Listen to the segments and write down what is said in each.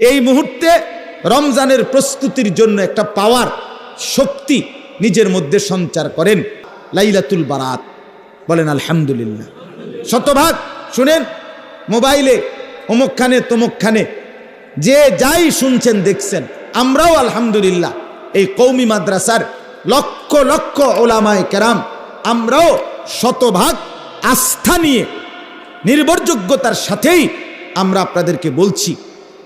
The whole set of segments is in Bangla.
এই মুহূর্তে রমজানের প্রস্তুতির জন্য একটা পাওয়ার, শক্তি নিজের মধ্যে সঞ্চার করেন লাইলাতুল বারাত। বলেন, আলহামদুলিল্লাহ। শতভাগ, শুনেন, মোবাইলে, অমুকখানে, তমুকখানে, যে যাই শুনছেন, দেখছেন, আমরাও আলহামদুলিল্লাহ, এই কৌমি মাদ্রাসার লক্ষ লক্ষ ওলামায় কেরাম, আমরাও শতভাগ আস্থা নিয়ে, নির্ভরযোগ্যতার সাথেই আমরা আপনাদেরকে বলছি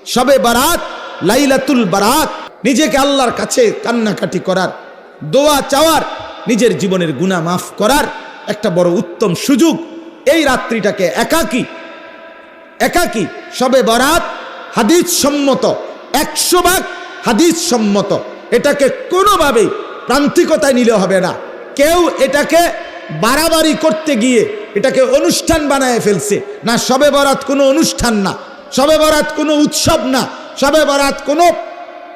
সবে বারাত, লাইলাতুল বারাত, নিজেকে আল্লাহর কাছে কান্নাকাটি করার, দোয়া চাওয়ার, নিজের জীবনের গুণা মাফ করার একটা বড় উত্তম সুযোগ। এই রাত্রিটাকে একাকী একাকী, সবে বরাত, হাদিস সম্মত, একশো ভাগ হাদিস সম্মত। এটাকে কোনোভাবেই প্রান্তিকতায় নিলে হবে না। কেউ এটাকে বাড়াবাড়ি করতে গিয়ে এটাকে অনুষ্ঠান বানায় ফেলছে। না সবে বরাত কোনো অনুষ্ঠান না। সবে বরাত কোনো উৎসব না সবে বরাত কোনো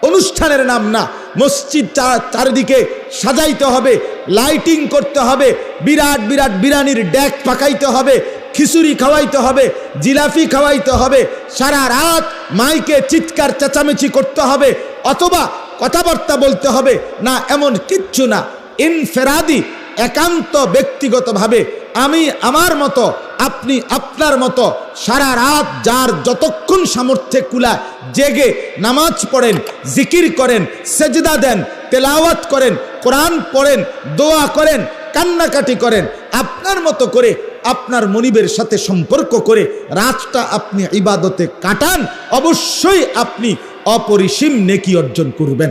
অনুষ্ঠানের নাম না। মসজিদ চারিদিকে সাজাইতে হবে, লাইটিং করতে হবে, বিরাট বিরাট বিরানির ড্যাক পাকাইতে হবে, খিচুড়ি খাওয়াইতে হবে জিলাফি খাওয়াইতে হবে, সারা রাত মাইকে চিৎকার চেঁচামেচি করতে হবে, অথবা কথাবার্তা বলতে হবে, না এমন কিচ্ছু না। ইনফেরাদি একান্ত ব্যক্তিগতভাবে আমি আমার মতো আপনি আপনার মতো সারা রাত যার যতক্ষণ সামর্থ্যে কুলা জেগে নামাজ পড়েন, জিকির করেন, সেজদা দেন, তেলাওয়াত করেন, কোরআন পড়েন, দোয়া করেন, কান্নাকাটি করেন, আপনার মতো করে আপনার মনিবের সাথে সম্পর্ক করে রাতটা আপনি ইবাদতে কাটান, অবশ্যই আপনি অপরিসীম নেকি অর্জন করবেন।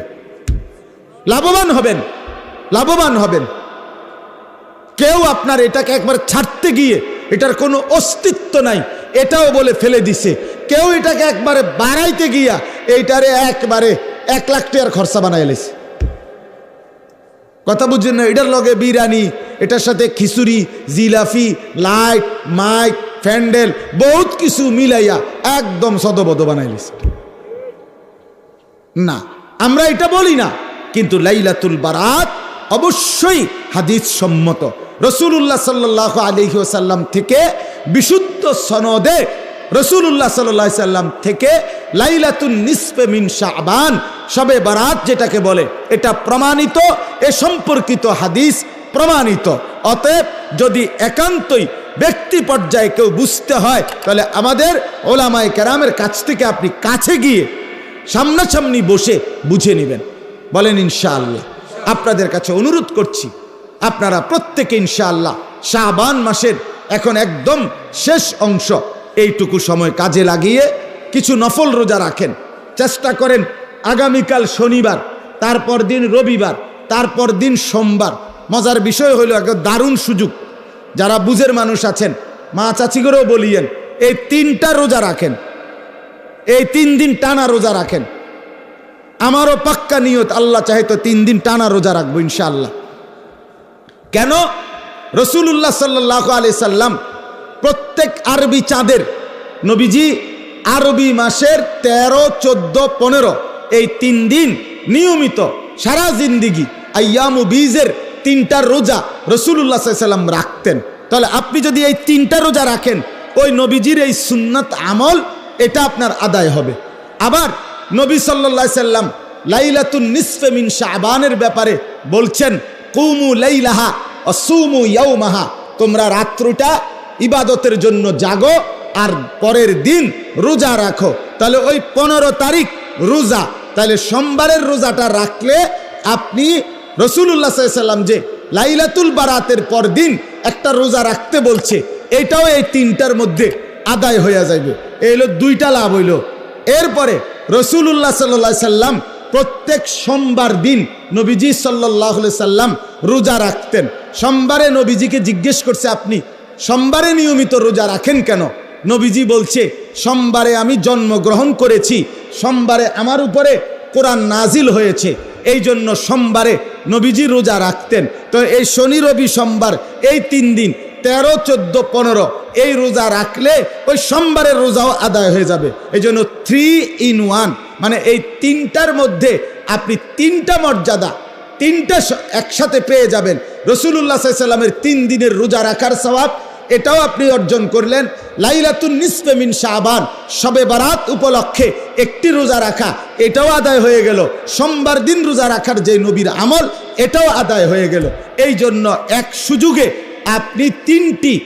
লাভবান হবেন লাভবান হবেন। কেউ আপনার এটাকে একবার ছাড়তে গিয়ে এটার কোনো অস্তিত্ব নাই। এটাও বলে ফেলে দিছে। কেউ এটাকে একবারে বাড়াইতে গিয়া এইটারে একবারে এক লাখ টাকার খরচা বানাই এলেছে কথা বুঝছেন না? এটার লগে বিরিয়ানি, এটার সাথে খিচুড়ি জিলাফি লাইট, মাইক, ফ্যান্ডেল, বহুত কিছু মিলাইয়া একদম সদবদ বানাইলিস না, আমরা এটা বলি না, কিন্তু লাইলাতুল বারাত অবশ্যই হাদিস সম্মত। রসুল্লাহ সাল্লাহ আলহি ওসাল্লাম থেকে বিশুদ্ধ সনদে রসুল্লাহ সাল্লাহ সাল্লাম থেকে লাইলাতুন নিসপে মিন শাহবান সবে বারাত যেটাকে বলে। এটা প্রমাণিত, এ সম্পর্কিত হাদিস প্রমাণিত। অতএব যদি একান্তই ব্যক্তি পর্যায়ে কেউ বুঝতে হয়, তাহলে আমাদের ওলামায় কেরামের কাছ থেকে আপনি কাছে গিয়ে সামনাসামনি বসে বুঝে নেবেন। বলেন ইনশাআল্লাহ। আপনাদের কাছে অনুরোধ করছি আপনারা প্রত্যেকে ইনশাআল্লাহ শাহবান মাসের এখন একদম শেষ অংশ এইটুকু সময় কাজে লাগিয়ে কিছু নফল রোজা রাখেন। চেষ্টা করেন আগামীকাল শনিবার, তারপর দিন রবিবার, তারপর দিন সোমবার। মজার বিষয় হইল একটা দারুণ সুযোগ। যারা বুঝের মানুষ আছেন, মা চাচিগরেও বলিয়েন, এই তিনটা রোজা রাখেন। এই তিন দিন টানা রোজা রাখেন। আমারও পাক্কা নিয়ত, আল্লাহ চাহে তো তিন দিন টানা রোজা রাখব ইনশাআল্লাহ। কেন? রসুল্লাহ সাল্লাহ আলি সাল্লাম প্রত্যেক আরবি চাঁদের নবীজি আরবি মাসের তেরো, চোদ্দ, পনেরো, এই তিন দিন নিয়মিত সারা জিন্দিগি আয়ামু বীজের তিনটা রোজা রসুল্লাহ সাল্লাম রাখতেন। তাহলে আপনি যদি এই তিনটা রোজা রাখেন, ওই নবীজির এই সুন্নত আমল, এটা আপনার আদায় হবে। আবার নবী সাল্লা সাল্লাম লাইলাতুন নিসফে মিন শাহবানের ব্যাপারে বলছেন, কুমু লাইলাহা অসুমু ইয়াউমাহা, তোমরা রাত্রটা ইবাদতের জন্য জাগো আর পরের দিন রোজা রাখো। তাহলে ওই পনেরো তারিখ রোজা, তাহলে সোমবারের রোজাটা রাখলে আপনি রসুল্লাহ সাল্লাম যে লাইলাতুল বারাতের পর দিন একটা রোজা রাখতে বলছে, এটাও এই তিনটার মধ্যে আদায় হইয়া যাইবে। এই হলো দুইটা লাভ হইল। এরপরে রসুল্লাহ সাল্লা সাল্লাম প্রত্যেক সোমবার দিন নবীজি সাল্লাহ সাল্লাম রোজা রাখতেন। সোমবারে নবীজিকে জিজ্ঞেস করছে, আপনি সোমবারে নিয়মিত রোজা রাখেন কেন? নবীজি বলছে, সোমবারে আমি জন্মগ্রহণ করেছি, সোমবারে আমার উপরে কোরআন নাজিল হয়েছে এই জন্য সোমবারে নবীজি রোজা রাখতেন। তো এই শনি, রবি, সোমবার এই তিন দিন তেরো, চোদ্দ, পনেরো। এই রোজা রাখলে ওই সোমবারের রোজাও আদায় হয়ে যাবে। এই জন্য থ্রি ইন ওয়ান মানে এই তিনটার মধ্যে আপনি তিনটা মর্যাদা, তিনটা একসাথে পেয়ে যাবেন। রসুল্লাহ সাল্লামের তিন দিনের রোজা রাখার স্বভাব এটাও আপনি অর্জন করলেন। লাইলাতুন নিসফে মিন শাবান। সবে বারাত উপলক্ষে একটি রোজা রাখা, এটাও আদায় হয়ে গেল। সোমবার দিন রোজা রাখার যে নবীর আমল, এটাও আদায় হয়ে গেল। এই জন্য এক সুযোগে আপনি তিনটি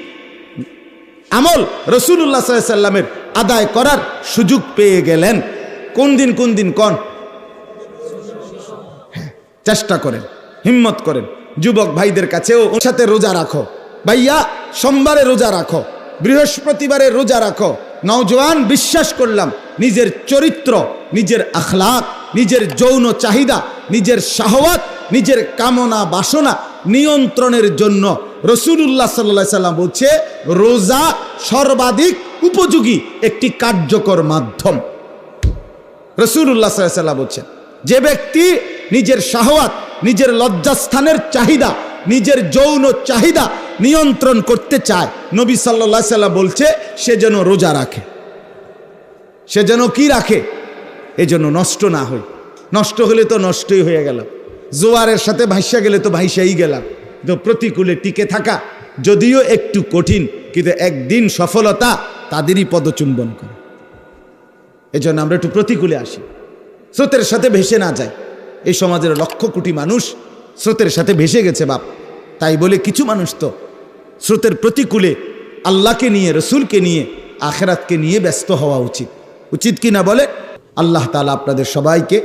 আমল রসুল্লাহ সাল্লামের আদায় করার সুযোগ পেয়ে গেলেন। কোন দিন কোন দিন কন? চেষ্টা করেন, হিম্মত করেন। যুবক ভাইদের কাছেও ওর সাথে রোজা রাখো। ভাইয়া, সোমবারে রোজা রাখো। বৃহস্পতিবারে রোজা রাখো। নওজোয়ান, বিশ্বাস করলাম, নিজের চরিত্র, নিজের আখলাক, নিজের যৌন চাহিদা, নিজের শাহওয়াত, নিজের কামনা বাসনা নিয়ন্ত্রণের জন্য রসুল্লাহ সাল্লা সাল্লাম বলছে, রোজা সর্বাধিক উপযোগী একটি কার্যকর মাধ্যম। রসুল্লাহ সাল্লাহ সাল্লাম বলছেন, যে ব্যক্তি নিজের শাহওয়াত, নিজের লজ্জাস্থানের চাহিদা, নিজের যৌন চাহিদা নিয়ন্ত্রণ করতে চায়, নবী সাল্লা সাল্লাম বলছে, সে যেন রোজা রাখে। সে যেন কি রাখে? এজন্য নষ্ট না হয়। নষ্ট হলে তো নষ্টই হয়ে গেল। জোয়ারের সাথে ভাইসা গেলে তো ভাইসাই গেলাম। তো প্রতিকূলে টিকে থাকা যদিও একটু কঠিন, কিন্তু একদিন সফলতা তাদেরই পদচুম্বন করে। এই জন্য আমরা একটু প্রতিকূলে আসি। স্রোতের সাথে ভেসে না যায়। এই সমাজের লক্ষ কোটি মানুষ স্রোতের সাথে ভেসে গেছে বাপ। তাই বলে কিছু মানুষ তো স্রোতের প্রতিকূলে আল্লাহকে নিয়ে, রসুলকে নিয়ে, আখেরাতকে নিয়ে ব্যস্ত হওয়া উচিত। উচিত কি না বলে? আল্লাহ তালা আপনাদের সবাইকে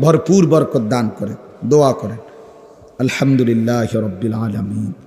ভরপুর বরকত দান করে দোয়া করেন। আলহামদুলিল্লাহ রব্বিল আলমিন।